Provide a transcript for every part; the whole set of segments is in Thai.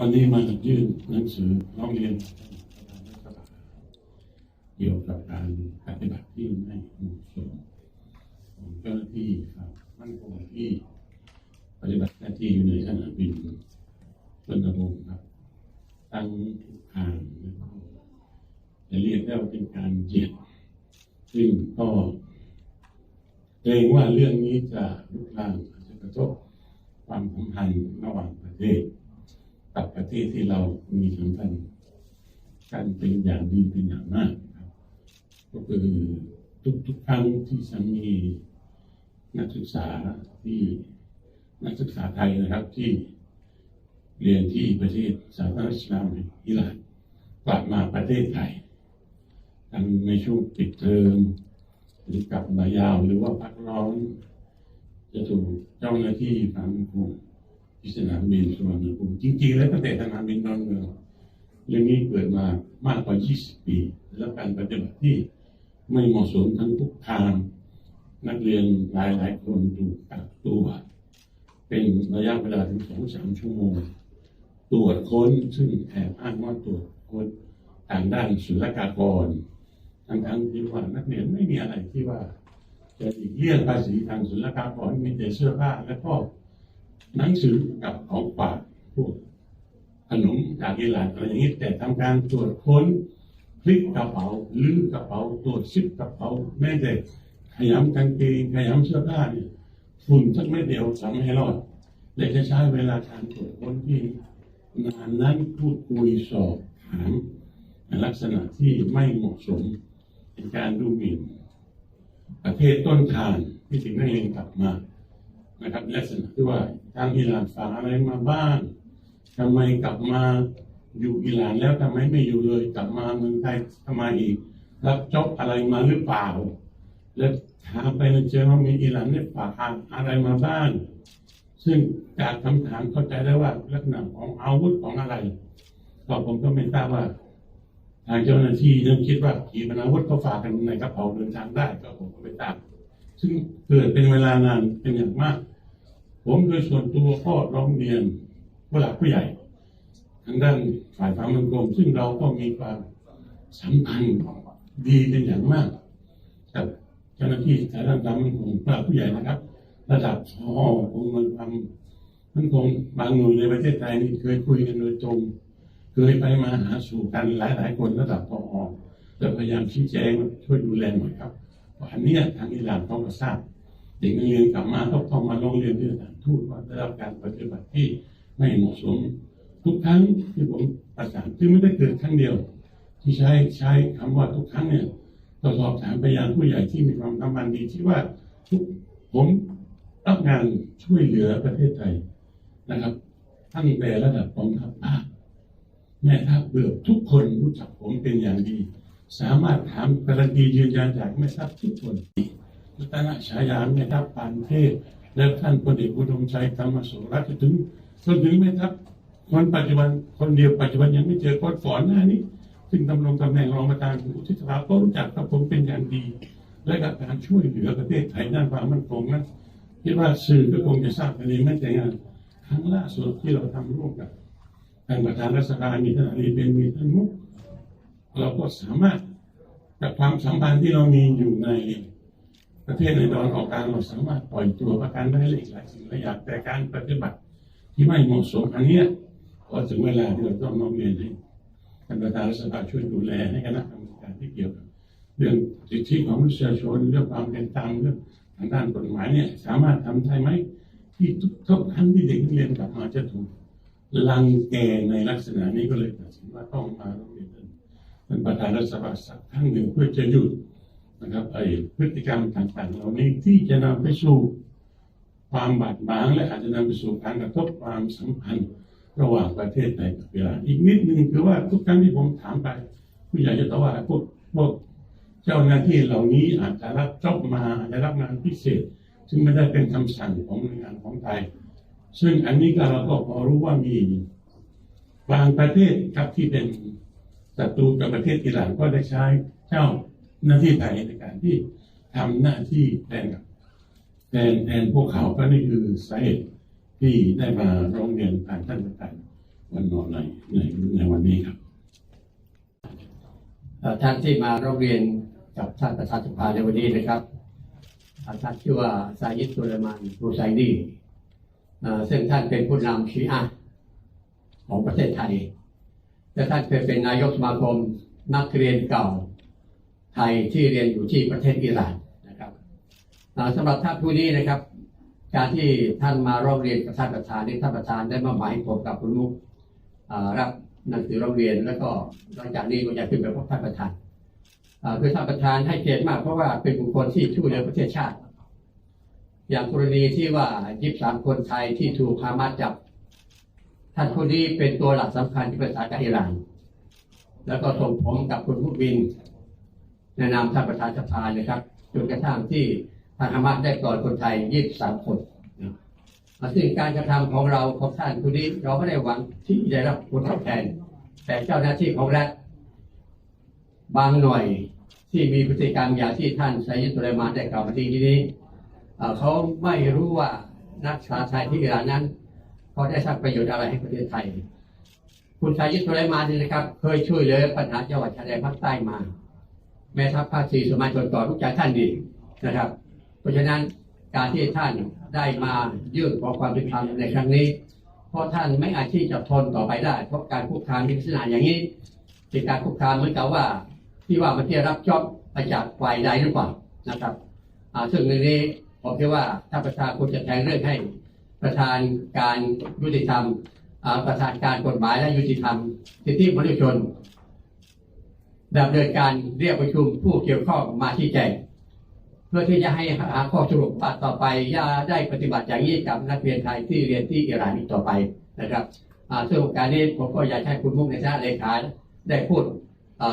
วันนี้มายื่นหนังสือร้องเรียนเกี่ยวกับการปฏิบัติที่ไม่เหมาะสมของเจ้าหน้าที่ครับมั่นคงที่ปฏิบัติหน้าที่อยู่ในสนามบินชนบทครับตั้งทุกทางแล้วจะเรียกได้ว่าเป็นการเหยียดซึ่งก็เกรงว่าเรื่องนี้จะลุกลามจะกระทบความสัมพันธ์ระหว่างประเทศ กับประเทศที่เรามีสัมพันธ์กันเป็นอย่างดีเป็นอย่างมากครับก็คือทุกทุกๆครั้งที่จะมีนักศึกษาที่นักศึกษาไทยนะครับที่เรียนที่ประเทศสาธารณรัฐอิสลามแห่งอิหร่านกลับมาประเทศไทยทั้งในช่วงปิดเทอมหรือกลับมายาวหรือว่าพักร้อนจะถูกเจ้าหน้าที่ทางคุม ที่สนามบินสุวรรณภูมิจริง ๆ แล้วตั้งแต่สนามบินดอนเมืองเรื่องนี้เกิดมามากกว่า 20 ปี แล้วการปฏิบัติที่ไม่เหมาะสมทั้งทุกทาง นักเรียนหลายๆคนถูกกักตัว เป็นระยะเวลาถึงสองสามชั่วโมง ตรวจค้นซึ่งแอบอ้างว่าตรวจค้นทางด้านศุลกากรทั้งๆที่ว่านักเรียนไม่มีอะไรที่ว่าจะหลีกเลี่ยงภาษีทางศุลกากรมีแต่เสื้อผ้าและก็ หนังสือกับของฝากพวกขนมจากอิหร่านอะไรอย่างนี้แต่ทำการตรวจค้นพลิกกระเป๋าลื้อกระเป๋าตรวจซิปกระเป๋าแม้แต่ขยำกางเกงขยำเสื้อผ้าเนี่ยฝุ่นสักไม่เดียวทำให้รอดและจะใช้เวลาการตรวจค้นที่นานนั้นพูดคุยสอบถามลักษณะที่ไม่เหมาะสมเป็นการดูหมิ่นประเทศต้นทางที่ถึงได้เรียนกลับมานะครับลักษณะที่ว่า ทางอิหร่านฝากอะไรมาบ้างทำไมกลับมาอยู่อิหร่านแล้วทำไมไม่อยู่เลยกลับมาเมืองไทยทำไมอีก รับจ็อบอะไรมาหรือเปล่า แล้วถามไปเจอว่ามีอิหร่านได้ฝากอะไรมาบ้างซึ่งจากคำถามเข้าใจได้ว่าลักษณะของอาวุธของอะไรก็ผมก็ไม่ทราบว่า ทางเจ้าหน้าที่ยังคิดว่าขีปนาวุธเขาฝากกันในกระเป๋าเดินทางได้ ก็ผมก็ไม่ทราบซึ่งเกิดเป็นเวลานานเป็นอย่างมาก ผมโดยส่วนตัวก็ร้องเรียนผู้หลักผู้ใหญ่ ทางด้านฝ่ายความมั่นคงซึ่งเราก็มีความสัมพันธ์ดีเป็นอย่างมาก กับเจ้าหน้าที่ทางด้านความมั่นคงผู้หลักผู้ใหญ่นะครับ ระดับพอองค์มันความมั่นคงบางหน่วยในประเทศไทยนี่เคยคุยกันโดยตรงเคยไปมาหาสู่กันหลายๆคนระดับพอแล้วพยายามชี้แจงช่วยดูแลหน่อยครับอันเนี้ยทางอิหร่านเขาก็ทราบ เด็กนักเรียนกลับมาเขาเข้ามาโรงเรียนที่สถานทูตว่าได้รับการปฏิบัติที่ไม่เหมาะสม ทุกครั้งที่ผมประสานซึ่งไม่ได้เกิดครั้งเดียว ที่ใช้ใช้คำว่าทุกครั้งเนี่ยก็สอบถามไปยังผู้ใหญ่ที่มีความสัมพันธ์ดีที่ว่าทุกผมรับงานช่วยเหลือประเทศไทยนะครับตั้งแต่ระดับกองทัพภาคแม่ทัพเบือบทุกคนรู้จักผมเป็นอย่างดี สามารถถามการันตียืนยันจากแม่ทัพทุกคน รัตนฉายาแม่ทัพปานเทพและท่านพลเอกอุดมชัยธรรมสุรัตน์ถึงจนถึงแม่ทัพคนปัจจุบันคนเดียวปัจจุบันยังไม่เจอคนก่อนหน้านี้ซึ่งดำรงตำแหน่งรองประธานอุทิศภาก็รู้จักกับผมเป็นอย่างดี และกับการช่วยเหลือประเทศไทยด้านความมั่นคงนั้นคิดว่าสื่อก็คงจะทราบกันดีไม่แต่งานครั้งล่าสุดที่เราทำร่วมกับท่านประธานรัฐสภามีท่านอาลีเป็นมีท่านมุกเราก็สามารถกับความสัมพันธ์ที่เรามีอยู่ใน ประเทศในตะวันออกกลางเราสามารถปล่อยตัวประกันได้หลายหลายสิ่งหลายอย่างแต่การปฏิบัติที่ไม่เหมาะสมอันนี้ยพอถึงเวลาที่เราต้องน้อมเรียนให้ท่านประธานรัฐสภาช่วยดูแลให้คณะกรรมการที่เกี่ยวกับเรื่องสิทธิของมนุษยชนเรื่องความเป็นธรรมเรื่องทางด้านกฎหมายเนี่ยสามารถทำได้ไหมที่ทุกทุกครั้งที่เด็กนักเรียนกลับมาจะถูกลังแกในลักษณะนี้ก็เลยตัดสินว่าต้องมาโรงเรียนเป็นประธานรัฐสภาสักครั้งหนึ่งเพื่อจะหยุด นะครับไอ้พฤติกรรมต่างๆเหล่านี้ที่จะนำไปสู่ความบาดหมางและอาจจะนำไปสู่การกระทบความสัมพันธ์ระหว่างประเทศไทยกับอิหร่าอีกนิดหนึ่งคือว่าทุกครั้งที่ผมถามไปผู้ใหญ่จะตอบว่าพวกพวกเจ้าหน้าที่เหล่านี้อาจจะรับจอบมาอาจจะรับงานพิเศษ ซึ่งไม่ได้เป็นคำสั่งของหน่วยงานของไทย ซึ่งอันนี้ก็เราก็พอรู้ว่ามีบางประเทศครับที่เป็นศัตรูกับประเทศอิหร่านก็ได้ใช้เจ้า หน้าที่ไทยในการที่ทำหน้าที่แทนกับแทนแทนพวกเขาก็นี่คือสาเหตุที่ได้มาร้องเรียนผ่านท่านประธานวันนอนในในในวันนี้ครับท่านที่มาร้องเรียนกับท่านประธานสภาในวันนี้นะครับท่านชื่อว่าซายิดสุลมานรูไซดีซึ่งท่านเป็นผู้นำชีอะของประเทศไทยและท่านเคยเป็นนายกสมาคมนักเรียนเก่า ไทยที่เรียนอยู่ที่ประเทศอิหร่านนะครับอ่าสำหรับท่านผู้นี้นะครับ การที่ท่านมาร้องเรียนกับท่านประธานนี่ท่านประธานได้มาหมายผมกับคุณมุกรับหนังสือร้องเรียนแล้วก็หลังจากนี้ก็จะขึ้นไปพบท่านประธานคือท่านประธานให้เกียรติมากเพราะว่าเป็นบุคคลที่ช่วยเหลือประเทศชาติ อย่างกรณีที่ว่ายิบสามคนไทยที่ถูกฮามาสจับ ท่านคนนี้เป็นตัวหลักสำคัญที่ประสากอิหร่าน แล้วก็ส่งผมกับคุณมุกบิน ในนามท่านประธานสภานะครับจนกระทั่งที่ทางฮามาสได้ปล่อยคนไทยยี่สิบสามคนนะซึ่งการกระทำของเราของท่านคนนี้เราไม่ได้หวังที่จะรับผลตอบแทน แต่เจ้าหน้าที่ของรัฐบางหน่วยที่มีพฤติกรรมอย่างที่ท่านไซยิดสุไลมาได้กล่าวมาที่นี้เขาไม่รู้ว่านักศึกษาไทยที่อิหร่านนั้นเขาได้สร้างประโยชน์อะไรให้ประเทศไทย คุณไซยิดสุไลมานนี่นะครับ เคยช่วยเหลือปัญหาจังหวัดชายแดนภาคใต้มา แม่ทัพภาคสี่สมัยชนต่อทุกใจท่านดีนะครับ เพราะฉะนั้นการที่ท่านได้มายื่นขอความเป็นธรรมในครั้งนี้ เพราะท่านไม่อาจที่จะทนต่อไปได้ เพราะการคุกคามในลักษณะอย่างนี้เป็นการคุกคามเหมือนกับว่า ที่ว่ามันที่รับจ็อบมาจากฝ่ายใดหรือเปล่านะครับอ่าซึ่งในนี้ผมคิดว่าถ้าประชาควรจะแทงเรื่องให้ประธานการยุติธรรมประธานการกฎหมายและยุติธรรมสิทธิมนุษยชน ดำเนินการเรียกประชุมผู้เกี่ยวข้องมาชี้แจงเพื่อที่จะให้หาข้อสรุปว่าต่อไปย่าได้ปฏิบัติอย่างนี้กับนักเรียนไทยที่เรียนที่อิหร่านอีกต่อไปนะครับซึ่งโอกาสนี้ผมก็อยากให้คุณมุกในฐานะเลขาได้พูด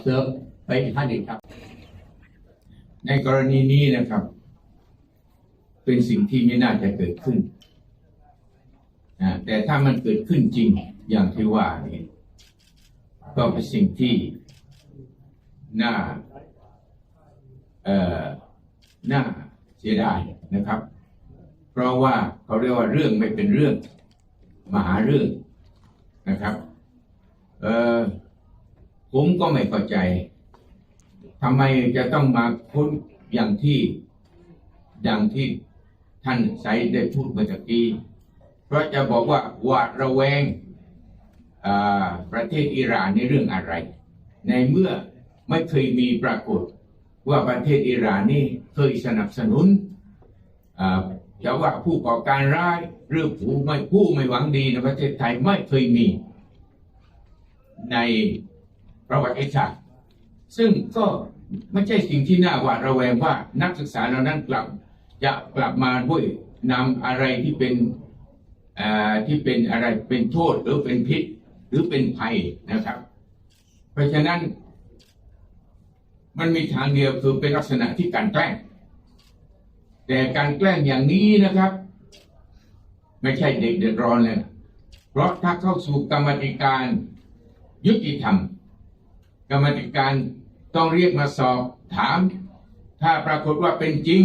เสริมไปอีกท่านหนึ่งครับ ในกรณีนี้นะครับ เป็นสิ่งที่ไม่น่าจะเกิดขึ้นนะแต่ถ้ามันเกิดขึ้นจริงอย่างที่ว่านี่ก็เป็นสิ่งที่ น่าเอ่อน่าเสียดายนะครับ เพราะว่าเขาเรียกว่าเรื่องไม่เป็นเรื่องมหาเรื่องนะครับเอ่อผมก็ไม่เข้าใจทำไมจะต้องมาค้นอย่างที่อย่างที่ท่านไซได้พูดเมื่อกี้ เพราะจะบอกว่าหวาดระแวงอ่าประเทศอิหร่านในเรื่องอะไร ในเมื่อ ไม่เคยมีปรากฏว่าประเทศอิหร่านนี่เคยสนับสนุนจะว่าผู้ก่อการร้ายหรือผู้ไม่ผู้ไม่หวังดีในประเทศไทยไม่เคยมีในประวัติศาสตร์ซึ่งก็ไม่ใช่สิ่งที่น่าหวาดระแวงว่านักศึกษาเหล่านั้นกลับจะกลับมาด้วยนำอะไรที่เป็นที่เป็นอะไรเป็นโทษหรือเป็นพิษหรือเป็นภัยนะครับ เพราะฉะนั้น มันมีทางเดียวคือเป็นลักษณะที่การแกล้ง แต่การแกล้งอย่างนี้นะครับ ไม่ใช่เด็กเดือดร้อนเลย เพราะถ้าเข้าสู่กรรมธิการยุติธรรม กรรมธิการต้องเรียกมาสอบถาม ถ้าปรากฏว่าเป็นจริง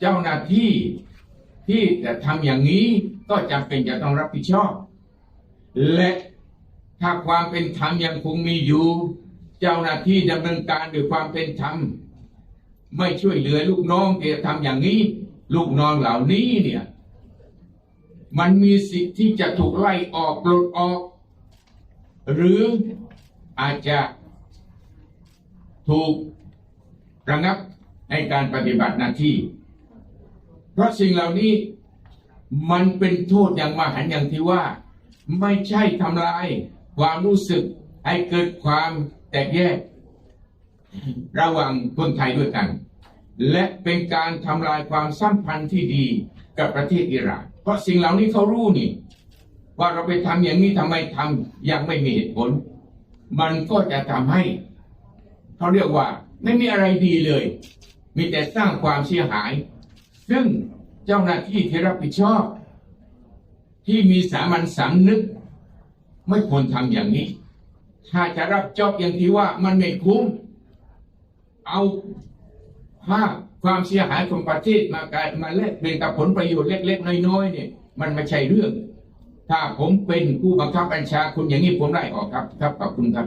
เจ้าหน้าที่ที่จะทำอย่างนี้ก็จำเป็นจะต้องรับผิดชอบ และถ้าความเป็นธรรมยังคงมีอยู่ เจ้าหน้าที่ดำเนินการด้วยความเป็นธรรม ไม่ช่วยเหลือลูกน้องที่ทำอย่างนี้ ลูกน้องเหล่านี้เนี่ย มันมีสิทธิ์ที่จะถูกไล่ออกปลดออก หรืออาจจะถูกระงับในการปฏิบัติหน้าที่ เพราะสิ่งเหล่านี้มันเป็นโทษอย่างมหันอย่างที่ว่า ไม่ใช่ทำลายความรู้สึกให้เกิดความ แตกแยก ระหว่างคนไทยด้วยกัน และเป็นการทำลายความสัมพันธ์ที่ดีกับประเทศอิหร่าน เพราะสิ่งเหล่านี้เขารู้นี่ ว่าเราไปทำอย่างนี้ทำไมทำย่างไม่มีเหตุผล มันก็จะทำให้ เขาเรียกว่าไม่มีอะไรดีเลย มีแต่สร้างความเสียหาย ซึ่งเจ้าหน้าที่ที่รับผิดชอบ ที่มีสามัญสำนึก ไม่ควรทำอย่างนี้ ถ้าจะรับจอบอย่างที่ว่ามันไม่คุ้ม เอาภาพความเสียหายของประเทศมากมาแลกเปลี่ยนกับผลประโยชน์เล็ก ๆ น้อยๆเนี่ย มันไม่ใช่เรื่อง ถ้าผมเป็นผู้บังคับบัญชาคุณอย่างนี้ผมได้ออกครับ ครับขอบคุณครับ